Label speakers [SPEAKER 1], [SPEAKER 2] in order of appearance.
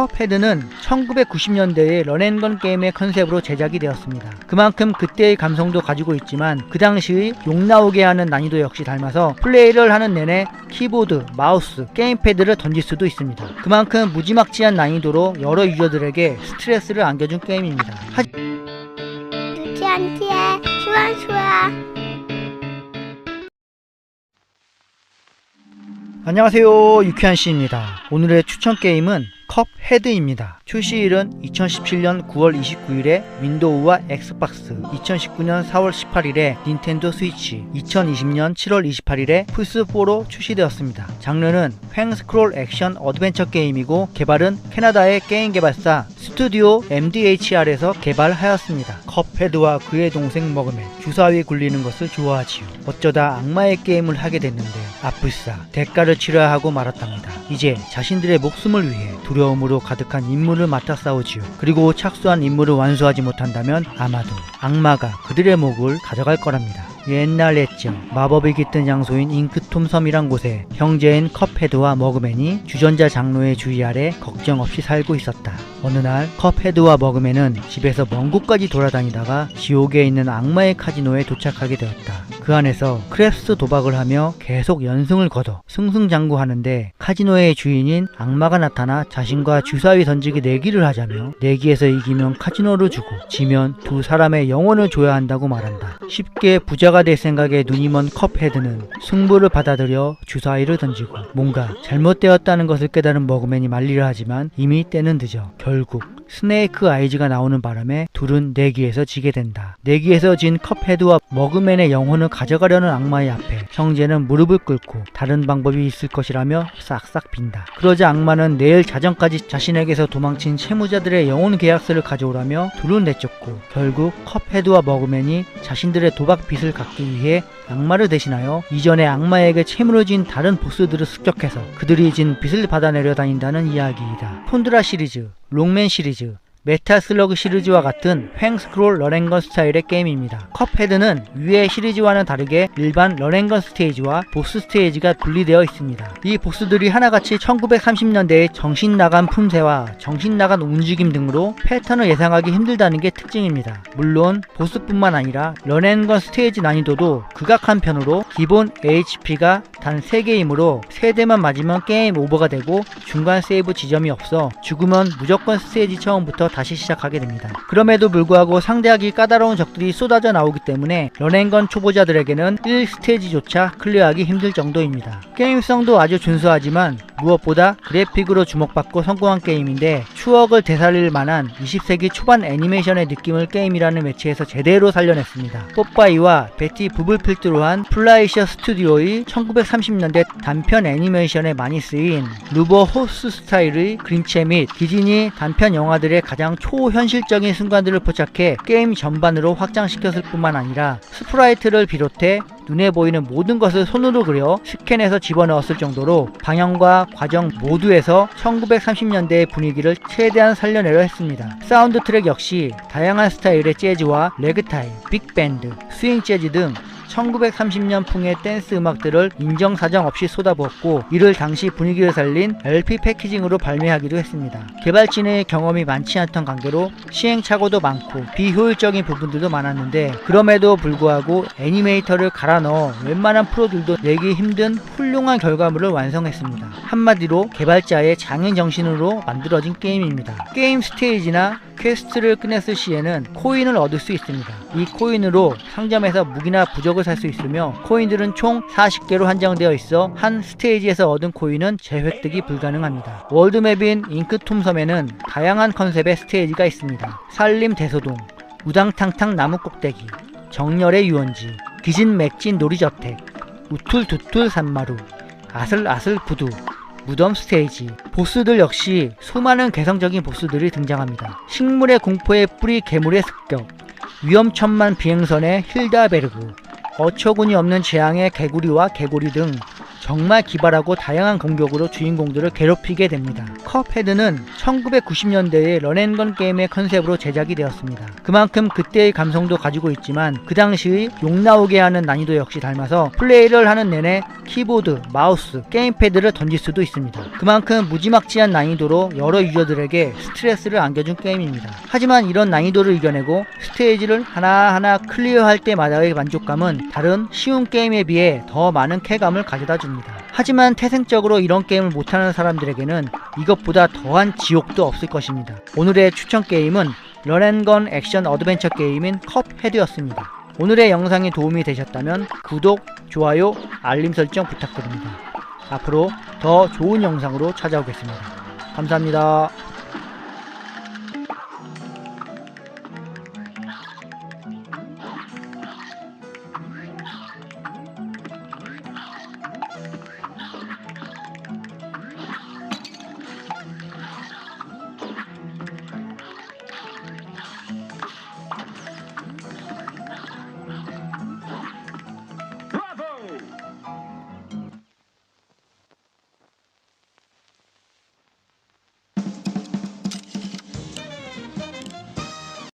[SPEAKER 1] 컵헤드는 1990년대의 런앤건 게임의 컨셉으로 제작이 되었습니다. 그만큼 그때의 감성도 가지고 있지만 그 당시의 욕 나오게 하는 난이도 역시 닮아서 플레이를 하는 내내 키보드, 마우스, 게임패드를 던질 수도 있습니다. 그만큼 무지막지한 난이도로 여러 유저들에게 스트레스를 안겨준 게임입니다. 하... 안녕하세요 유쾌한 씨입니다. 오늘의 추천 게임은 컵 헤드입니다. 출시일은 2017년 9월 29일에 윈도우와 엑스박스, 2019년 4월 18일에 닌텐도 스위치, 2020년 7월 28일에 플스4로 출시되었습니다. 장르는 횡 스크롤 액션 어드벤처 게임이고 개발은 캐나다의 게임 개발사 스튜디오 MDHR에서 개발하였습니다. 컵헤드와 그의 동생 머그맨 주사위 굴리는 것을 좋아하지요. 어쩌다 악마의 게임을 하게 됐는데 아뿔싸 대가를 치러야 하고 말았답니다. 이제 자신들의 목숨을 위해 두려움으로 가득한 임무를 맡아 싸우지요. 그리고 착수한 임무를 완수하지 못한다면 아마도 악마가 그들의 목을 가져갈 거랍니다. 옛날 옛적 마법이 깃든 장소인 잉크톰 섬이란 곳에 형제인 컵헤드와 머그맨이 주전자 장로의 주의 아래 걱정 없이 살고 있었다. 어느 날 컵헤드와 머그맨은 집에서 먼 곳까지 돌아다니다가 지옥에 있는 악마의 카지노에 도착하게 되었다. 그 안에서 크랩스 도박을 하며 계속 연승을 거둬 승승장구하는데 카지노의 주인인 악마가 나타나 자신과 주사위 던지기 내기를 하자며 내기에서 이기면 카지노를 주고 지면 두 사람의 영혼을 줘야 한다고 말한다. 쉽게 부자가 될 생각에 눈이 먼 컵헤드는 승부를 받아들여 주사위를 던지고 뭔가 잘못되었다는 것을 깨달은 머그맨이 말리려 하지만 이미 때는 늦어 결국 스네이크 아이즈가 나오는 바람에 둘은 내기에서 지게 된다. 내기에서 진 컵헤드와 머그맨의 영혼을 가져가려는 악마의 앞에 형제는 무릎을 꿇고 다른 방법이 있을 것이라며 싹싹 빈다. 그러자 악마는 내일 자정까지 자신에게서 도망친 채무자들의 영혼 계약서를 가져오라며 둘은 내쫓고 결국 컵헤드와 머그맨이 자신들의 도박 빚을 갚기 위해 악마를 대신하여 이전에 악마에게 채무를 진 다른 보스들을 습격해서 그들이 진 빚을 받아내려 다닌다는 이야기이다. 폰드라 시리즈, 롱맨 시리즈, 메탈 슬러그 시리즈와 같은 횡스크롤 런앤건 스타일의 게임입니다. 컵헤드는 위의 시리즈와는 다르게 일반 런앤건 스테이지와 보스 스테이지가 분리되어 있습니다. 이 보스들이 하나같이 1930년대의 정신 나간 품새와 정신 나간 움직임 등으로 패턴을 예상하기 힘들다는 게 특징입니다. 물론 보스뿐만 아니라 런앤건 스테이지 난이도도 극악한 편으로 기본 HP가 단 3개이므로 3대만 맞으면 게임 오버가 되고 중간 세이브 지점이 없어 죽으면 무조건 스테이지 처음부터 다시 시작하게 됩니다. 그럼에도 불구하고 상대하기 까다로운 적들이 쏟아져 나오기 때문에 런앤건 초보자들에게는 1스테이지조차 클리어하기 힘들 정도입니다. 게임성도 아주 준수하지만 무엇보다 그래픽으로 주목받고 성공한 게임인데 추억을 되살릴 만한 20세기 초반 애니메이션의 느낌을 게임이라는 매체에서 제대로 살려냈습니다. 뽀빠이와 베티 부블 필두로 한 플라이셔 스튜디오의 1930년대 단편 애니메이션에 많이 쓰인 루버 호스 스타일의 그림체 및 디즈니 단편 영화들의 가장 초현실적인 순간들을 포착해 게임 전반으로 확장시켰을 뿐만 아니라 스프라이트를 비롯해 눈에 보이는 모든 것을 손으로 그려 스캔해서 집어넣었을 정도로 방향과 과정 모두에서 1930년대의 분위기를 최대한 살려내려 했습니다. 사운드 트랙 역시 다양한 스타일의 재즈와 레그타임, 빅밴드, 스윙 재즈 등 1930년 풍의 댄스 음악들을 인정사정 없이 쏟아부었고 이를 당시 분위기를 살린 LP 패키징으로 발매하기도 했습니다. 개발진의 경험이 많지 않던 관계로 시행착오도 많고 비효율적인 부분들도 많았는데 그럼에도 불구하고 애니메이터를 갈아 넣어 웬만한 프로들도 내기 힘든 훌륭한 결과물을 완성했습니다. 한마디로 개발자의 장인 정신으로 만들어진 게임입니다. 게임 스테이지나 퀘스트를 끝냈을 시에는 코인을 얻을 수 있습니다. 이 코인으로 상점에서 무기나 부적을 살 수 있으며 코인들은 총 40개로 한정되어 있어 한 스테이지에서 얻은 코인은 재획득이 불가능합니다. 월드맵인 잉크톰 섬에는 다양한 컨셉의 스테이지가 있습니다. 산림 대소동, 우당탕탕 나무 꼭대기, 정열의 유원지, 기진 맥진 놀이저택, 우툴두툴 산마루, 아슬아슬 구두, 무덤 스테이지. 보스들 역시 수많은 개성적인 보스들이 등장합니다. 식물의 공포에 뿌리 괴물의 습격. 위험천만 비행선의 힐다베르그. 어처구니 없는 재앙의 개구리와 개구리 등 정말 기발하고 다양한 공격으로 주인공들을 괴롭히게 됩니다. 컵헤드는 1990년대의 런앤건 게임의 컨셉으로 제작이 되었습니다. 그만큼 그때의 감성도 가지고 있지만 그 당시의 욕 나오게 하는 난이도 역시 닮아서 플레이를 하는 내내 키보드, 마우스, 게임패드를 던질 수도 있습니다. 그만큼 무지막지한 난이도로 여러 유저들에게 스트레스를 안겨준 게임입니다. 하지만 이런 난이도를 이겨내고 스테이지를 하나하나 클리어할 때마다의 만족감은 다른 쉬운 게임에 비해 더 많은 쾌감을 가져다 줍니다. 하지만 태생적으로 이런 게임을 못하는 사람들에게는 이것보다 더한 지옥도 없을 것입니다. 오늘의 추천 게임은 런앤건 액션 어드벤처 게임인 컵헤드였습니다. 오늘의 영상이 도움이 되셨다면 구독, 좋아요, 알림 설정 부탁드립니다. 앞으로 더 좋은 영상으로 찾아오겠습니다. 감사합니다.